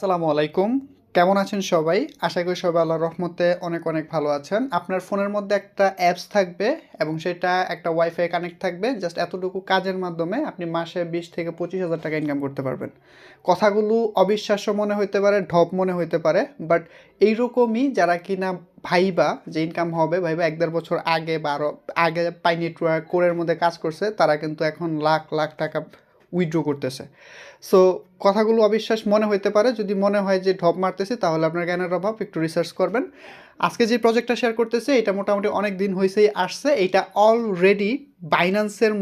আসসালামু আলাইকুম। কেমন আছেন সবাই? আশা করি সবাই আল্লাহর রহমতে অনেক অনেক ভালো আছেন। আপনার ফোনের মধ্যে একটা অ্যাপস থাকবে এবং সেটা একটা ওয়াইফাই কানেক্ট থাকবে। জাস্ট এতটুকু কাজের মাধ্যমে আপনি মাসে বিশ থেকে পঁচিশ হাজার টাকা ইনকাম করতে পারবেন। কথাগুলো অবিশ্বাস্য মনে হইতে পারে, ঢপ মনে হইতে পারে বাট এইরকমই যারা কিনা ভাইবা যে ইনকাম হবে, ভাইবা এক দেড় বছর আগে বারো আগে পাই নেটওয়ার্ক কোরের মধ্যে কাজ করছে, তারা কিন্তু এখন লাখ লাখ টাকা উইথড্র করতেছে। সো কথাগুলো অবিশ্বাস মনে হইতে পারে, যদি মনে হয় যে ঢপ মারতেছি, তাহলে আপনার জ্ঞানের অভাব, একটু রিসার্চ করবেন। আজকে যে প্রজেক্টটা শেয়ার করতেছে, এটা মোটামুটি অনেক দিন হয়েছেই আসছে, এটা অলরেডি বাইন্যান্সের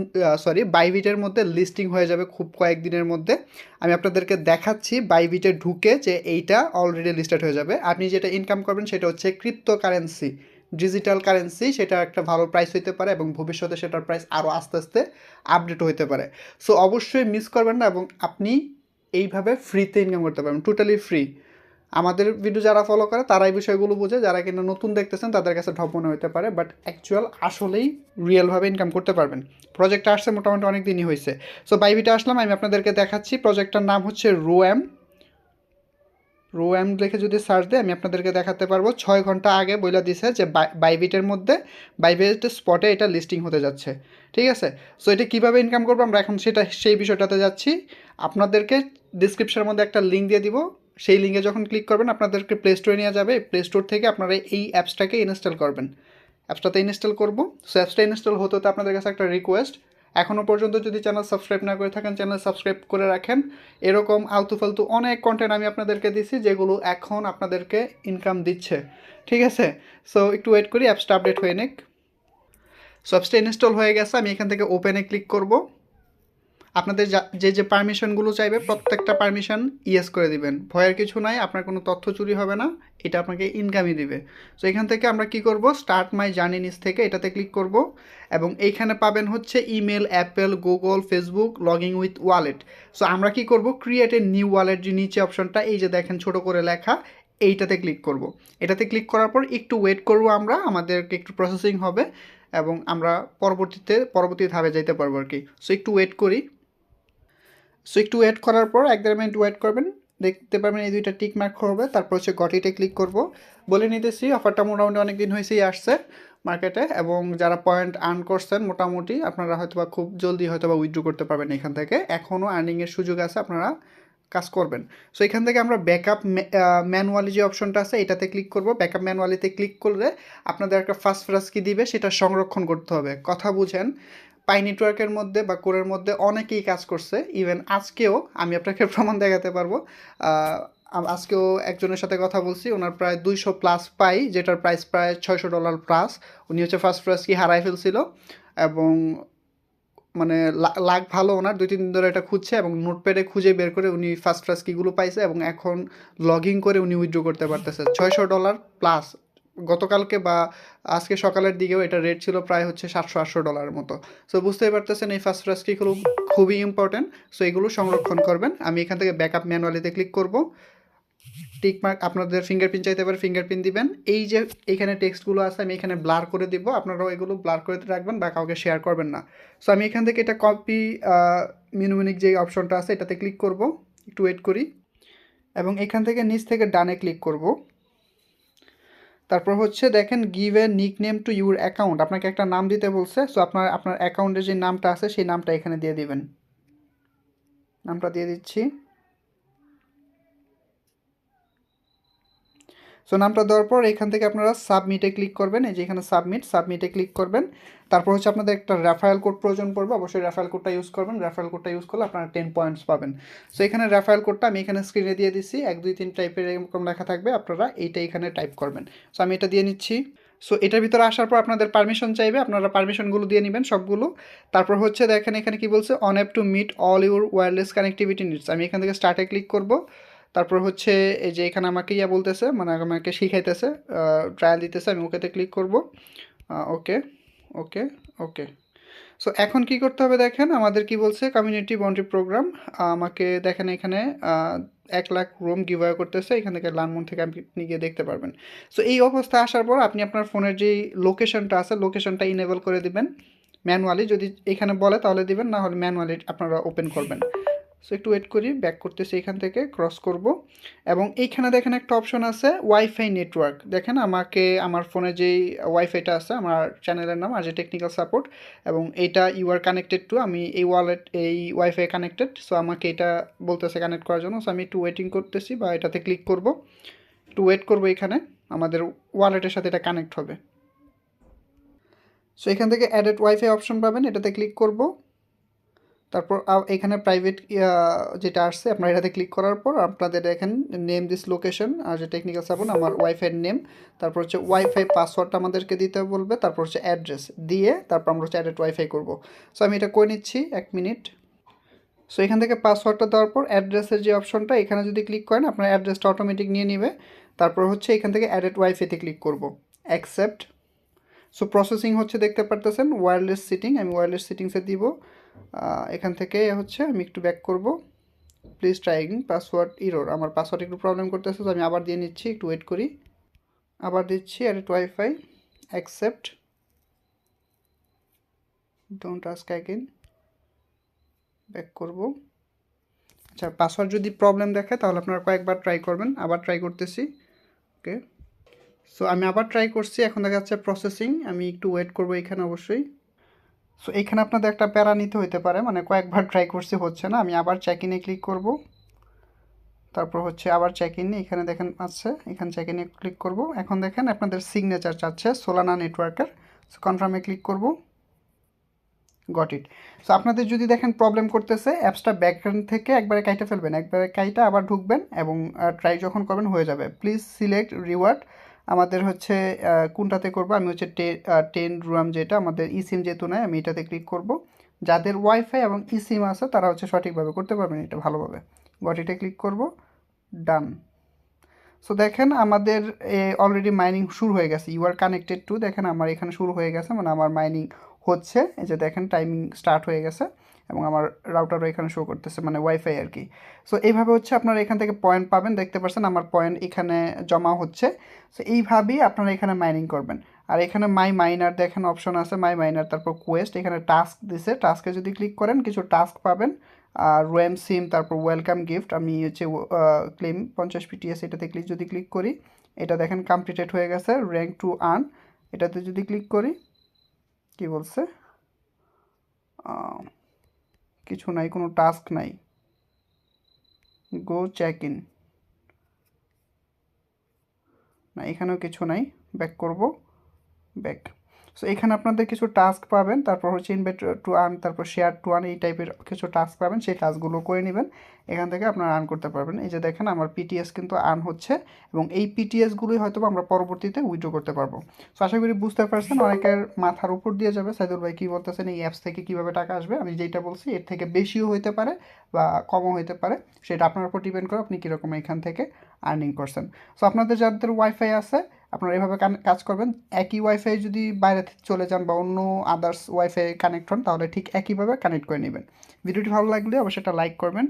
সরি বাইবিটের মধ্যে লিস্টিং হয়ে যাবে খুব কয়েকদিনের মধ্যে। আমি আপনাদেরকে দেখাচ্ছি বাইবিটে ঢুকে যে এইটা অলরেডি লিস্টেড হয়ে যাবে। আপনি যেটা ইনকাম করবেন, সেটা হচ্ছে ক্রিপ্টো কারেন্সি ডিজিটাল কারেন্সি, সেটা একটা ভালো প্রাইস হইতে পারে এবং ভবিষ্যতে সেটার প্রাইস আরও আস্তে আস্তে আপডেট হইতে পারে। সো অবশ্যই মিস করবেন না এবং আপনি এইভাবে ফ্রিতে ইনকাম করতে পারবেন টোটালি ফ্রি আমাদের ভিডিও যারা ফলো করে তারা এই বিষয়গুলো বোঝে। যারা কিনা নতুন দেখতেছেন, তাদের কাছে ঢপ মনে হতে পারে বাট অ্যাকচুয়াল আসলেই রিয়েলভাবে ইনকাম করতে পারবেন। প্রজেক্টটা আসছে মোটামুটি অনেক দিনই হয়েছে সো বাইবিটা আসলাম, আমি আপনাদেরকে দেখাচ্ছি। প্রজেক্টটার নাম হচ্ছে রোএম রো এম লিখে যদি সার্চ দেয়, আমি আপনাদেরকে দেখাতে পারব, ছয় ঘণ্টা আগে বইলা দিছে যে বাইবিটের মধ্যে বাইবিট স্পটে এটা লিস্টিং হতে যাচ্ছে। ঠিক আছে? সো এটা কীভাবে ইনকাম করব? আমরা এখন সেটা, সেই বিষয়টাতে যাচ্ছি। আপনাদেরকে ডিসক্রিপশনের মধ্যে একটা লিঙ্ক দিয়ে দিব। সেই লিঙ্কে যখন ক্লিক করবেন, আপনাদেরকে প্লে স্টোরে নিয়ে যাবে। প্লে স্টোর থেকে আপনারা এই অ্যাপসটাকে ইনস্টল করবেন। অ্যাপসটাতে ইনস্টল করব। সো অ্যাপসটা ইনস্টল হতে হতে আপনাদের কাছে একটা রিকোয়েস্ট এখনও পর্যন্ত যদি চ্যানেল সাবস্ক্রাইব না করে থাকেন চ্যানেল সাবস্ক্রাইব করে রাখেন। এরকম আলতু ফালতু অনেক কন্টেন্ট আমি আপনাদেরকে দিছি, যেগুলো এখন আপনাদেরকে ইনকাম দিচ্ছে। ঠিক আছে? সো একটু ওয়েট করি অ্যাপসটা আপডেট হয়ে নিক। সো অ্যাপসটা ইনস্টল হয়ে গেছে, আমি এখান থেকে ওপেনে ক্লিক করব। আপনাদের যে যে পারমিশনগুলো চাইবে, প্রত্যেকটা পারমিশন ইয়েস করে দিবেন। ভয়ের কিছু নাই, আপনার কোনো তথ্য চুরি হবে না, এটা আপনাকে ইনকামই দিবে। সো এখান থেকে আমরা কি করব? স্টার্ট মাই জার্নি নিস থেকে এটাতে ক্লিক করব এবং এইখানে পাবেন হচ্ছে email Apple Google Facebook login with wallet so আমরা কি করব? ক্রিয়েট এ নিউ ওয়ালেট যে নিচে অপশনটা, এই যে দেখেন ছোট করে লেখা, এইটাতে ক্লিক করব। এটাতে ক্লিক করার পর একটু ওয়েট করব আমরা, আমাদেরকে একটু প্রসেসিং হবে এবং আমরা পরবর্তীতে, পরবর্তী ধাপে যাইতে পারব আর কি। সো একটু ওয়েট করি। সো একটু ওয়েট করার পর এক দেড় মিনিট ওয়েট করবেন, দেখতে পারবেন এই দুইটা টিক মার্ক করবে, তারপর হচ্ছে গটিতে ক্লিক করব। বলে নিতেছি অফারটা মোটামুটি অনেক দিন হয়েছেই আসছে মার্কেটে এবং যারা পয়েন্ট আর্ন করছেন, মোটামুটি আপনারা হয়তো বা খুব জলদি হয়তো বা উইথড্র করতে পারবেন এখান থেকে। এখনও আর্নিংয়ের সুযোগ আছে, আপনারা কাজ করবেন। সো এখান থেকে আমরা ব্যাকআপ ম্যানুয়ালি যে অপশনটা আছে, এটাতে ক্লিক করব। ব্যাকআপ ম্যানুয়ালিতে ক্লিক করলে আপনাদের একটা ফার্স্ট ফ্রাস কি দিবে, সেটা সংরক্ষণ করতে হবে। কথা বুঝেন পাই নেটওয়ার্কের মধ্যে বা কোরের মধ্যে অনেকেই কাজ করছে। ইভেন আজকেও আমি আপনাকে প্রমাণ দেখাতে পারব। আজকেও একজনের সাথে কথা বলছি। ওনার প্রায় দুইশো প্লাস পাই, যেটার প্রাইস প্রায় ছয়শো ডলার প্লাস উনি হচ্ছে ফার্স্ট প্রাইস কি হারাই ফেলছিল। এবং মানে লাগ ভালো ওনার। দুই, তিন দিন ধরে এটা খুঁজছে এবং নোটপ্যাডে খুঁজে বের করে উনি ফার্স্ট ফার্স্ট কিগুলো পাইছে এবং এখন লগ করে উনি উইথড্র করতে পারতেছে। ছয়শো ডলার প্লাস গতকালকে বা আজকে সকালের দিকেও এটা রেট ছিল প্রায় হচ্ছে সাতশো আটশো ডলারের মতো। সো বুঝতেই পারতেছেন এই ফার্স্ট কিগুলো খুবই ইম্পর্টেন্ট সো এগুলো সংরক্ষণ করবেন। আমি এখান থেকে ব্যাকআপ ম্যানুয়ালিতে ক্লিক করব। টিক মার্ক আপনাদের ফিঙ্গারপ্রিন্ট চাইতে পারে ফিঙ্গারপ্রিন্ট দিবেন। এই যে এখানে টেক্সটগুলো আছে, আমি এখানে ব্লার করে দিব। আপনারাও এগুলো ব্লার করে রাখবেন বা কাউকে শেয়ার করবেন না। সো আমি এখান থেকে এটা কপি মিনুমিনিক যে অপশনটা আছে, এটাতে ক্লিক করব। একটু ওয়েট করি। এবং এখান থেকে নিচ থেকে ডানে ক্লিক করব। তারপর হচ্ছে দেখেন give a nick name to your account আপনাকে একটা নাম দিতে বলছে সো আপনার আপনার অ্যাকাউন্টের যে নামটা আছে, সেই নামটা এখানে দিয়ে দিবেন। নামটা দিয়ে দিচ্ছি। সো নামটা দেওয়ার পর এখান থেকে আপনারা সাবমিটে ক্লিক করবেন। এই যে এখানে সাবমিট সাবমিটে ক্লিক করবেন। তারপর হচ্ছে আপনাদের একটা রেফারেল কোড প্রয়োজন পড়বে। অবশ্যই রেফারেল কোডটা ইউজ করবেন। রেফারেল কোডটা ইউজ করলে আপনারা টেন পয়েন্টস পাবেন। সো এখানে রেফারেল কোডটা আমি এখানে স্ক্রিনে দিয়ে দিচ্ছি এক, দুই, তিন টাইপের এরকম লেখা থাকবে। আপনারা এইটা এখানে টাইপ করবেন। সো আমি এটা দিয়ে নিচ্ছি। সো এটার ভিতরে আসার পর আপনাদের পারমিশন চাইবে। আপনারা পারমিশনগুলো দিয়ে নেবেন সবগুলো। তারপর হচ্ছে দেখেন এখানে কি বলছে one app to meet all your wireless connectivity needs আমি এখান থেকে স্টার্টে ক্লিক করব। তারপর হচ্ছে এই যে এখানে আমাকে ইয়া বলতেছে মানে আমাকে শিখাইতেছে ট্রায়াল দিতেছে, আমি ওকেতে ক্লিক করব। ওকে ওকে ওকে সো এখন কি করতে হবে দেখেন, আমাদের কি বলছে কমিউনিটি বাউন্ডারি প্রোগ্রাম আমাকে দেখেন এখানে এক লাখ রুম গিভওয়ে করতেছে, এখান থেকে লানমন থেকে আপনি গিয়ে দেখতে পারবেন। সো এই অবস্থা আসার পর আপনি আপনার ফোনের যেই লোকেশনটা আছে লোকেশনটা ইনেবল করে দিবেন। ম্যানুয়ালি যদি এখানে বলে তাহলে দিবেন, না হলে ম্যানুয়ালি আপনারা ওপেন করবেন। সো একটু ওয়েট করি ব্যাক করতেছি এখান থেকে ক্রস করব। এবং এইখানে দেখেন একটা অপশন আছে ওয়াইফাই নেটওয়ার্ক দেখেন আমাকে, আমার ফোনে যেই ওয়াইফাইটা আছে, আমার চ্যানেলের নাম আর যে টেকনিক্যাল সাপোর্ট এবং এইটা ইউ আর কানেক্টেড টু আমি এই ওয়ালেট এই ওয়াইফাই কানেক্টেড সো আমাকে এটা বলতেছে কানেক্ট করার জন্য। সো আমি একটু ওয়েটিং করতেছি বা এটাতে ক্লিক করব। একটু ওয়েট করব এখানে, আমাদের ওয়ালেটের সাথে এটা কানেক্ট হবে। সো এখান থেকে অ্যাডেড ওয়াইফাই অপশন পাবেন, এটাতে ক্লিক করব। তারপর এখানে প্রাইভেট যেটা আসছে, আপনারা এটাতে ক্লিক করার পর আপনাদের এখানে নেম দিস লোকেশন আর যে টেকনিক্যাল সাপোর্ট আমার ওয়াইফাইয়ের নেম তারপর হচ্ছে ওয়াইফাই পাসওয়ার্ডটা আমাদেরকে দিতে বলবে, তারপর হচ্ছে অ্যাড্রেস দিয়ে তারপর আমরা হচ্ছে অ্যাডেড ওয়াইফাই করব। সো আমি এটা করে নিচ্ছি, এক মিনিট সো এখান থেকে পাসওয়ার্ডটা দেওয়ার পর অ্যাড্রেসের যে অপশনটা এখানে যদি ক্লিক করেন, আপনার অ্যাড্রেসটা অটোমেটিক নিয়ে নেবে। তারপর হচ্ছে এখান থেকে অ্যাডেড ওয়াইফাইতে ক্লিক করব। অ্যাকসেপ্ট সো প্রসেসিং হচ্ছে, দেখতে পারতেছেন ওয়্যারলেস সিটিং আমি ওয়্যারলেস সিটিংসে দিব। এখান থেকে হচ্ছে আমি একটু ব্যাক করব। প্লিজ ট্রাইং পাসওয়ার্ড ইরোর আমার পাসওয়ার্ড একটু প্রবলেম করতেছে, তো আমি আবার দিয়ে নিচ্ছি, একটু ওয়েট করি। আবার দিচ্ছি added wifi accept don't ask again back করব। আচ্ছা পাসওয়ার্ড যদি প্রবলেম দেখায় তাহলে আপনারা কয়েকবার ট্রাই করবেন। আবার ট্রাই করতেছি। ওকে সো আমি আবার ট্রাই করছি, এখন দেখা যাচ্ছে প্রসেসিং আমি একটু ওয়েট করব এখানে অবশ্যই। সো এখানে আপনাদের একটা প্যারা নিতে হতে পারে মানে কয়েকবার ট্রাই করছি, হচ্ছে না। আমি আবার চেক ইনে ক্লিক করব। তারপর হচ্ছে আবার চেক ইন এখানে দেখেন আছে, এখানে চেক ইনে ক্লিক করব। এখন দেখেন আপনাদের সিগনেচার চাচ্ছে সোলানা নেটওয়ার্কের সো কনফার্মে ক্লিক করব। গট ইট সো আপনাদের যদি দেখেন প্রবলেম করতেছে অ্যাপসটা ব্যাকগ্রাউন্ড থেকে একবারে কাইটে ফেলবেন, একবারে কাইটা আবার ঢুকবেন এবং ট্রাই যখন করবেন হয়ে যাবে। প্লিজ সিলেক্ট রিওয়ার্ড আমাদের হচ্ছে কোনটাতে করব? আমি হচ্ছে টেন রুয়াম যেটা, আমাদের ইসিম সিম যেহেতু নয় আমি এটাতে ক্লিক করব। যাদের ওয়াইফাই এবং ইসিম সিম আছে, তারা হচ্ছে সঠিকভাবে করতে পারবেন এটা ভালোভাবে। গটিটে ক্লিক করব ডান সো দেখেন আমাদের অলরেডি মাইনিং শুরু হয়ে গেছে। ইউ আর কানেক্টেড টু দেখেন আমার এখানে শুরু হয়ে গেছে মানে আমার মাইনিং হচ্ছে, এই যে দেখেন টাইমিং স্টার্ট হয়ে গেছে এবং আমার রাউটারও এখানে শো করতেছে মানে ওয়াইফাই আর কি। সো এইভাবে হচ্ছে আপনারা এখান থেকে পয়েন্ট পাবেন, দেখতে পাচ্ছেন আমার পয়েন্ট এখানে জমা হচ্ছে। সো এইভাবেই আপনারা এখানে মাইনিং করবেন। আর এখানে মাই মাইনার দেখেন অপশন আছে মাই মাইনার তারপর কোয়েস্ট এখানে টাস্ক দিছে। টাস্কে যদি ক্লিক করেন, কিছু টাস্ক পাবেন। আর রোয়েম সিম তারপর ওয়েলকাম গিফট আমি হচ্ছে ক্লেম পঞ্চাশ পিটিএস এটাতে ক্লিক যদি ক্লিক করি, এটা দেখেন কমপ্লিটেড হয়ে গেছে র্যাঙ্ক টু আর্ন এটাতে যদি ক্লিক করি কি বলছে? কিছু নাই, কোনো টাস্ক নাই। গো চেক ইন না, এখানেও কিছু নাই। ব্যাক করব। ব্যাক সো এখানে আপনাদের কিছু টাস্ক পাবেন তারপর হচ্ছে ইনভাইট টু আর্ন তারপর শেয়ার টু আর্ন এই টাইপের কিছু টাস্ক পাবেন সেই টাস্কগুলো করে নেবেন। এখান থেকে আপনারা আর্ন করতে পারবেন। এই যে দেখেন আমার পিটিএস কিন্তু আর্ন হচ্ছে এবং এই পিটিএসগুলোই হয়তো আমরা পরবর্তীতে উইড্রো করতে পারব। সো আশা করি বুঝতে পারছেন অনেকের মাথার উপর দিয়ে যাবে। সাইদুল ভাই কী বলতেছেন এই অ্যাপস থেকে কীভাবে টাকা আসবে? আমি যেটা বলছি এর থেকে বেশিও হতে পারে বা কমও হতে পারে। সেটা আপনার উপর ডিপেন্ড করে আপনি কীরকম এখান থেকে আর্নিং করছেন। সো আপনাদের যাদের ওয়াইফাই আছে আপনারা এভাবে কাজ করবেন। একই ওয়াইফাই যদি বাইরে চলে যান বা অন্য আদার্স ওয়াইফাই কানেক্ট হন, তাহলে ঠিক একইভাবে কানেক্ট করে নেবেন। ভিডিওটি ভালো লাগলে অবশ্যই একটা লাইক করবেন।